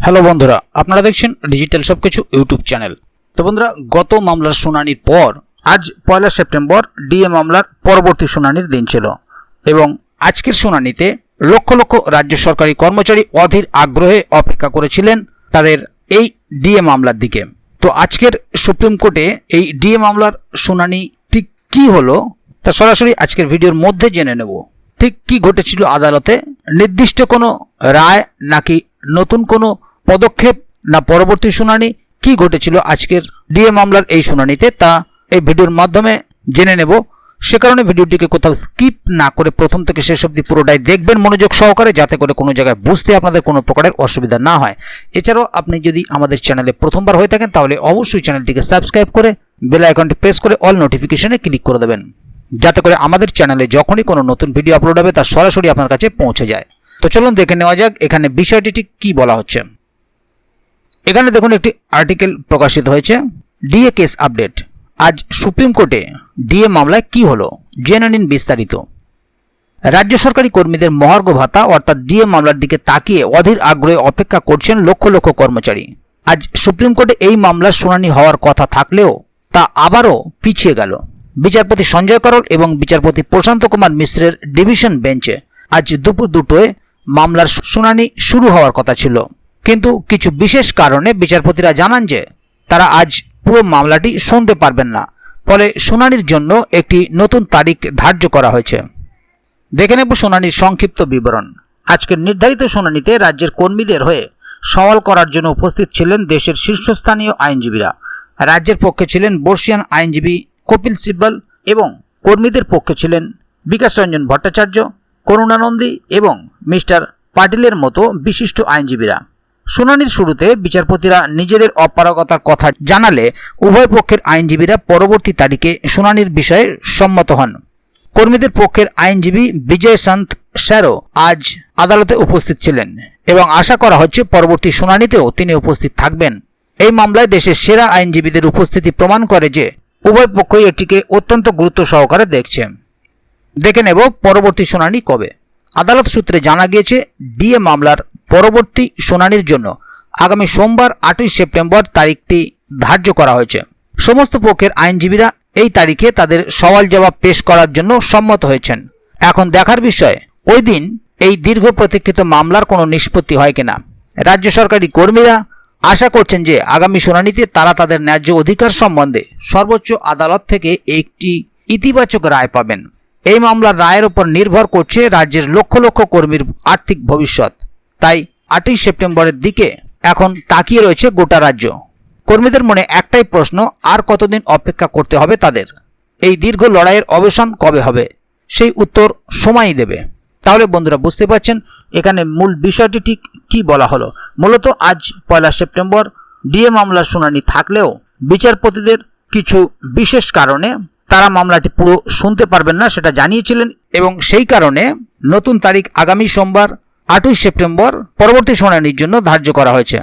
Hello বন্ধুরা, আপনারা দেখছেন ডিজিটাল সবকিছু ইউটিউব চ্যানেল তো বন্ধুরা, গত মামলার শুনানির পর, আজ পয়লা সেপ্টেম্বর, ডিএ মামলার পরবর্তী শুনানির দিন ছিল। এবং আজকের শুনানিতে লক্ষ লক্ষ রাজ্য সরকারি কর্মচারী অধীর আগ্রহে অপেক্ষা করেছিলেন তাদের এই ডিএ মামলার দিকে। তো আজকের সুপ্রিম কোর্টে এই ডিএ মামলার শুনানি ঠিক কী হলো, তা সরাসরি আজকের ভিডিওর মধ্যে জেনে নেব। ঠিক কি ঘটেছিল আদালতে? নির্দিষ্ট কোনো রায় নাকি নতুন কোনো পদক্ষেপ না পরবর্তী শুনানি? কি ঘটেছিল আজকের ডিএ মামলার এই শুনানিতে? তা এই ভিডিওর মাধ্যমে জেনে নেব। সে কারণে ভিডিওটিকে কোথাও স্কিপ না করে প্রথম থেকে শেষ অবধি পুরোটাই দেখবেন মনোযোগ সহকারে, যাতে করে কোনো জায়গায় বুঝতে আপনাদের কোনো প্রকারের অসুবিধা না হয়। এছাড়াও আপনি যদি আমাদের চ্যানেলে প্রথমবার হয়ে থাকেন, তাহলে অবশ্যই চ্যানেলটিকে সাবস্ক্রাইব করে, বেল আইকনটি প্রেস করে অল নোটিফিকেশনে ক্লিক করে দেবেন। যাতে করে আমাদের চ্যানেলে যখনই কোনো নতুন ভিডিও আপলোড হবে, তা সরাসরি আপনার কাছে পৌঁছে যায়। তো চলুন দেখে নেওয়া যাক, এখানে বিষয়টি ঠিক কী বলা হচ্ছে। এখানে দেখুন একটি আর্টিকেল প্রকাশিত হয়েছে। ডিএ কেস আপডেট আজ সুপ্রিম কোর্টে ডিএ মামলায় কি হলো? জেনে নিন বিস্তারিত। রাজ্য সরকারি কর্মীদের মহার্ঘ ভাতা অর্থাৎ ডিএ মামলার দিকে তাকিয়ে অধীর আগ্রহে অপেক্ষা করছেন লক্ষ লক্ষ কর্মচারী। আজ সুপ্রিম কোর্টে এই মামলার শুনানি হওয়ার কথা থাকলেও তা আবারও পিছিয়ে গেল। বিচারপতি সঞ্জয় করল এবং বিচারপতি প্রশান্ত কুমার মিশ্রের ডিভিশন বেঞ্চে আজ দুপুর দুটোয় মামলার শুনানি শুরু হওয়ার কথা ছিল। কিন্তু কিছু বিশেষ কারণে বিচারপতিরা জানান যে, তারা আজ পুরো মামলাটি শুনতে পারবেন না। ফলে শুনানির জন্য একটি নতুন তারিখ ধার্য করা হয়েছে। দেখে নেব শুনানির সংক্ষিপ্ত বিবরণ। আজকের নির্ধারিত শুনানিতে রাজ্যের কর্মীদের হয়ে সওয়াল করার জন্য উপস্থিত ছিলেন দেশের শীর্ষস্থানীয় আইনজীবীরা। রাজ্যের পক্ষে ছিলেন বর্ষিয়ান আইনজীবী কপিল সিব্বল এবং কর্মীদের পক্ষে ছিলেন বিকাশ রঞ্জন ভট্টাচার্য, করুণানন্দী এবং মিস্টার পাটিলের মতো বিশিষ্ট আইনজীবীরা। শুনানির শুরুতে বিচারপতিরা নিজেদের অপারগতার কথা জানালে উভয় পক্ষের আইনজীবীরা পরবর্তী তারিখে শুনানির বিষয়ে সম্মত হন। কর্মীদের পক্ষের আইনজীবী বিজয় সন্ত স্যারো আজ আদালতে উপস্থিত ছিলেন এবং আশা করা হচ্ছে পরবর্তী শুনানিতেও তিনি উপস্থিত থাকবেন। এই মামলায় দেশের সেরা আইনজীবীদের উপস্থিতি প্রমাণ করে যে উভয় পক্ষই এটিকে অত্যন্ত গুরুত্ব সহকারে দেখছে। দেখে নেব পরবর্তী শুনানি কবে। আদালত সূত্রে জানা গিয়েছে, ডিএ মামলার পরবর্তী শুনানির জন্য আগামী সোমবার আটই সেপ্টেম্বর তারিখটি ধার্য করা হয়েছে। সমস্ত পক্ষের আইনজীবীরা এই তারিখে তাদের সওয়াল জবাব পেশ করার জন্য সম্মত হয়েছেন। এখন দেখার বিষয়, ওই দিন এই দীর্ঘ প্রতীক্ষিত মামলার কোনো নিষ্পত্তি হয় কিনা? রাজ্য সরকারি কর্মীরা আশা করছেন যে আগামী শুনানিতে তারা তাদের ন্যায্য অধিকার সম্বন্ধে সর্বোচ্চ আদালত থেকে একটি ইতিবাচক রায় পাবেন। এই মামলার রায়ের উপর নির্ভর করছে রাজ্যের লক্ষ লক্ষ কর্মীর আর্থিক ভবিষ্যৎ। তাই আটই সেপ্টেম্বরের দিকে এখন তাকিয়ে রয়েছে গোটা রাজ্য। কর্মীদের মনে একটাই প্রশ্ন, আর কতদিন অপেক্ষা করতে হবে তাদের? এই দীর্ঘ লড়াইয়ের অবসান কবে হবে? সেই উত্তর সময়ই দেবে। তাহলে বন্ধুরা বুঝতে পারছেন এখানে মূল বিষয়টি ঠিক কি বলা হলো। মূলত আজ পয়লা সেপ্টেম্বর, ডিএ মামলার শুনানি থাকলেও বিচারপতিদের কিছু বিশেষ কারণে তারা মামলাটি পুরো শুনতে পারবেন না, সেটা জানিয়েছিলেন এবং সেই কারণে নতুন তারিখ আগামী সোমবার আটই সেপ্টেম্বর পরবর্তী শুনানির জন্য ধার্য করা হয়েছে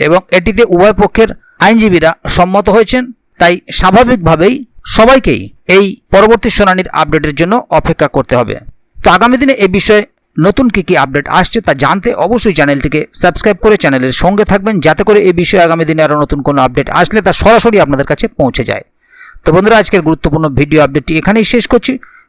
এবং এটিতে উভয় পক্ষের আইনজীবীরা সম্মত হয়েছেন। তাই স্বাভাবিকভাবেই সবাইকেই এই পরবর্তী শুনানির আপডেটের জন্য অপেক্ষা করতে হবে। তো আগামী দিনে এ বিষয়ে নতুন কী কী আপডেট আসছে তা জানতে অবশ্যই চ্যানেলটিকে সাবস্ক্রাইব করে চ্যানেলের সঙ্গে থাকবেন যাতে করে এই বিষয়ে আগামী দিনে আরও নতুন কোনো আপডেট আসলে তা সরাসরি আপনাদের কাছে পৌঁছে যায়। তো বন্ধুরা, আজকের গুরুত্বপূর্ণ ভিডিও আপডেটটি এখানেই শেষ করছি।